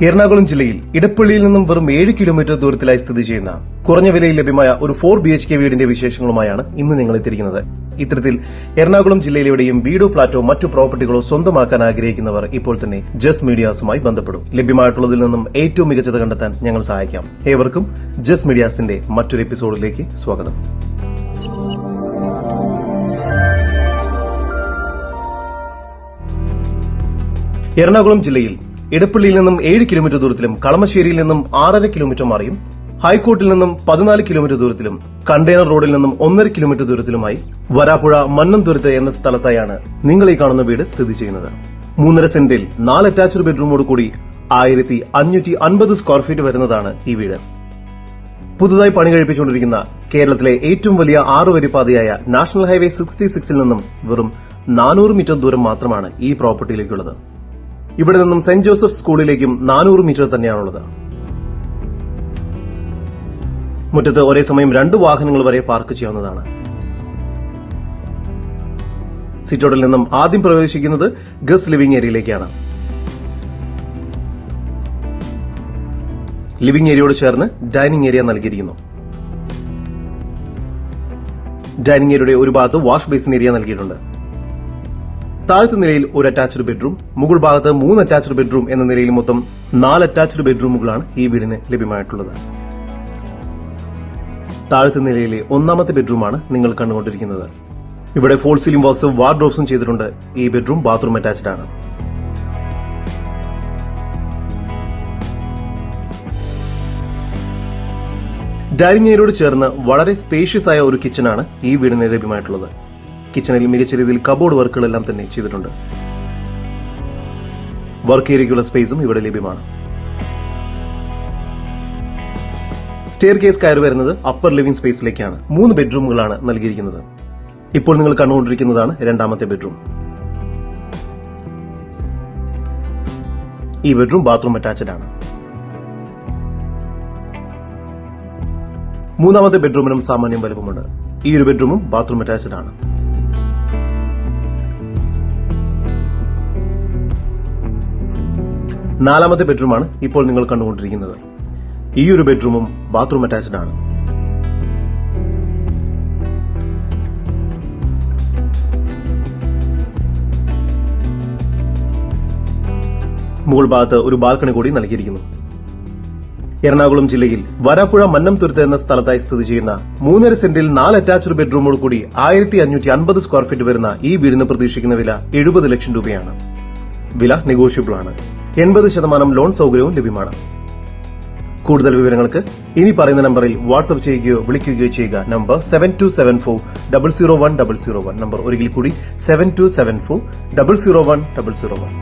എറണാകുളം ജില്ലയിൽ ഇടപ്പള്ളിയിൽ നിന്നും വെറും ഏഴ് കിലോമീറ്റർ ദൂരത്തിലായി സ്ഥിതി ചെയ്യുന്ന കുറഞ്ഞ വിലയിൽ ലഭ്യമായ ഒരു ഫോർ ബി എച്ച് കെ വീടിന്റെ വിശേഷങ്ങളുമായാണ് ഇന്ന് നിങ്ങൾ എത്തിയിരിക്കുന്നത്. ഇത്തരത്തിൽ എറണാകുളം ജില്ലയിലെവിടെയും വീടോ ഫ്ളാറ്റോ മറ്റു പ്രോപ്പർട്ടികളോ സ്വന്തമാക്കാൻ ആഗ്രഹിക്കുന്നവർ ഇപ്പോൾ തന്നെ ജസ് മീഡിയാസുമായി ബന്ധപ്പെടും. ലഭ്യമായിട്ടുള്ളതിൽ നിന്നും ഏറ്റവും മികച്ചത് കണ്ടെത്താൻ ഞങ്ങൾ സഹായിക്കാം. ഏവർക്കും ജസ് മീഡിയാസിന്റെ മറ്റൊരു എപ്പിസോഡിലേക്ക് സ്വാഗതം. എറണാകുളം ജില്ലയിൽ ഇടപ്പള്ളിയിൽ നിന്നും ഏഴ് കിലോമീറ്റർ ദൂരത്തിലും കളമശ്ശേരിയിൽ നിന്നും ആറര കിലോമീറ്റർ മാറിയും ഹൈക്കോർട്ടിൽ നിന്നും പതിനാല് കിലോമീറ്റർ ദൂരത്തിലും കണ്ടെയ്നർ റോഡിൽ നിന്നും ഒന്നര കിലോമീറ്റർ ദൂരത്തിലുമായി വരാപ്പുഴ മന്നംതുരുത്ത് എന്ന സ്ഥലത്തായാണ് നിങ്ങൾ ഈ കാണുന്ന വീട് സ്ഥിതി ചെയ്യുന്നത്. മൂന്നര സെന്റിൽ നാല് അറ്റാച്ച്ഡ് ബെഡ്റൂമോട് കൂടി ആയിരത്തി അഞ്ഞൂറ്റി അൻപത് സ്ക്വയർ ഫീറ്റ് വരുന്നതാണ് ഈ വീട്. പുതുതായി പണി കഴിപ്പിച്ചുകൊണ്ടിരിക്കുന്ന കേരളത്തിലെ ഏറ്റവും വലിയ ആറുവരി പാതയായ നാഷണൽ ഹൈവേ സിക്സ്റ്റി സിക്സിൽ നിന്നും വെറും നാനൂറ് മീറ്റർ ദൂരം മാത്രമാണ് ഈ പ്രോപ്പർട്ടിയിലേക്കുള്ളത്. ഇവിടെ നിന്നും സെന്റ് ജോസഫ് സ്കൂളിലേക്കും നാനൂറ് മീറ്റർ തന്നെയാണുള്ളത്. മുറ്റത്ത് ഒരേ സമയം രണ്ട് വാഹനങ്ങൾ വരെ പാർക്ക് ചെയ്യാവുന്നതാണ്. സിറ്റോഡിൽ നിന്നും ആദ്യം പ്രവേശിക്കുന്നത് ഗസ് ലിവിംഗ് ഏരിയയിലേക്കാണ്. ലിവിംഗ് ഏരിയയോട് ചേർന്ന് ഡൈനിംഗ് ഏരിയ നൽകിയിരിക്കുന്നു. ഡൈനിങ് ഏരിയയുടെ ഒരു ഭാഗത്ത് വാഷ് ബേസിൻ ഏരിയ നൽകിയിട്ടുണ്ട്. താഴത്തെ നിലയിൽ ഒരു അറ്റാച്ച്ഡ് ബെഡ്റൂം മുകൾ ഭാഗത്ത് മൂന്ന് അറ്റാച്ച്ഡ് ബെഡ്റൂം എന്ന നിലയിൽ മൊത്തം നാല് അറ്റാച്ച്ഡ് ബെഡ്റൂമുകളാണ് ഈ വീടിന് ലഭ്യമായിട്ടുള്ളത്. താഴത്തെ നിലയിലെ ഒന്നാമത്തെ ബെഡ്റൂമാണ് നിങ്ങൾ കണ്ടുകൊണ്ടിരിക്കുന്നത്. ഇവിടെ ഫോൾ സീലിംഗ് വർക്ക്സും വാർഡ്രോബ്സും ചെയ്തിട്ടുണ്ട്. ഈ ബെഡ്റൂം ബാത്റൂം അറ്റാച്ച്ഡ് ആണ്. ഡൈനിങ് ഏരിയയോട് ചേർന്ന് വളരെ സ്പേഷ്യസ് ആയ ഒരു കിച്ചണാണ് ഈ വീടിന് ലഭ്യമായിട്ടുള്ളത്. കിച്ചണിൽ മികച്ച രീതിയിൽ കബോർഡ് വർക്കുകളെല്ലാം തന്നെ ചെയ്തിട്ടുണ്ട്. വർക്ക് ഏരിയയ്ക്കുള്ള സ്പേസും ഇവിടെ ലഭ്യമാണ്. സ്റ്റെയർ കേസ് കയറി വരുന്നത് അപ്പർ ലിവിംഗ് സ്പേസിലേക്കാണ് മൂന്ന് ബെഡ്റൂമുകളാണ് നൽകിയിരിക്കുന്നത്. ഇപ്പോൾ നിങ്ങൾ കണ്ടുകൊണ്ടിരിക്കുന്നതാണ് രണ്ടാമത്തെ ബെഡ്റൂം ഈ ബെഡ്റൂം ബാത്റൂം അറ്റാച്ച്ഡ് ആണ്. മൂന്നാമത്തെ ബെഡ്റൂമിനും സാമാന്യം വലുപ്പമുണ്ട്. ഈ ഒരു ബെഡ്റൂമും ബാത്റൂം അറ്റാച്ച്ഡ് ആണ്. നാലാമത്തെ ബെഡ്റൂമാണ് ഇപ്പോൾ നിങ്ങൾ കണ്ടുകൊണ്ടിരിക്കുന്നത്. ഈ ഒരു ബെഡ്റൂമും ബാത്റൂം അറ്റാച്ച്ഡ് ആണ്. മുകൾ ഭാഗത്ത് ഒരു ബാൽക്കണി കൂടി നൽകിയിരിക്കുന്നു. എറണാകുളം ജില്ലയിൽ വരാപ്പുഴ മന്നം തുരുത്ത് എന്ന സ്ഥലത്തായി സ്ഥിതി ചെയ്യുന്ന മൂന്നര സെന്റിൽ നാല് അറ്റാച്ച്ഡ് ബെഡ്റൂമോട് കൂടി ആയിരത്തി അഞ്ഞൂറ്റി അൻപത് സ്ക്വയർ ഫീറ്റ് വരുന്ന ഈ വീടിന് പ്രതീക്ഷിക്കുന്ന വില എഴുപത് ലക്ഷം രൂപയാണ്. വില നെഗോഷ്യബിൾ ആണ്. എൺപത് ശതമാനം ലോൺ സൗകര്യവും ലഭ്യമാണ്. കൂടുതൽ വിവരങ്ങൾക്ക് ഇനി പറയുന്ന നമ്പറിൽ വാട്സ്ആപ്പ് ചെയ്യുകയോ വിളിക്കുകയോ ചെയ്യുക. Number seven two seven four double zero one double zero one number ഒരിക്കൽ കൂടി seven two seven four double zero one double zero one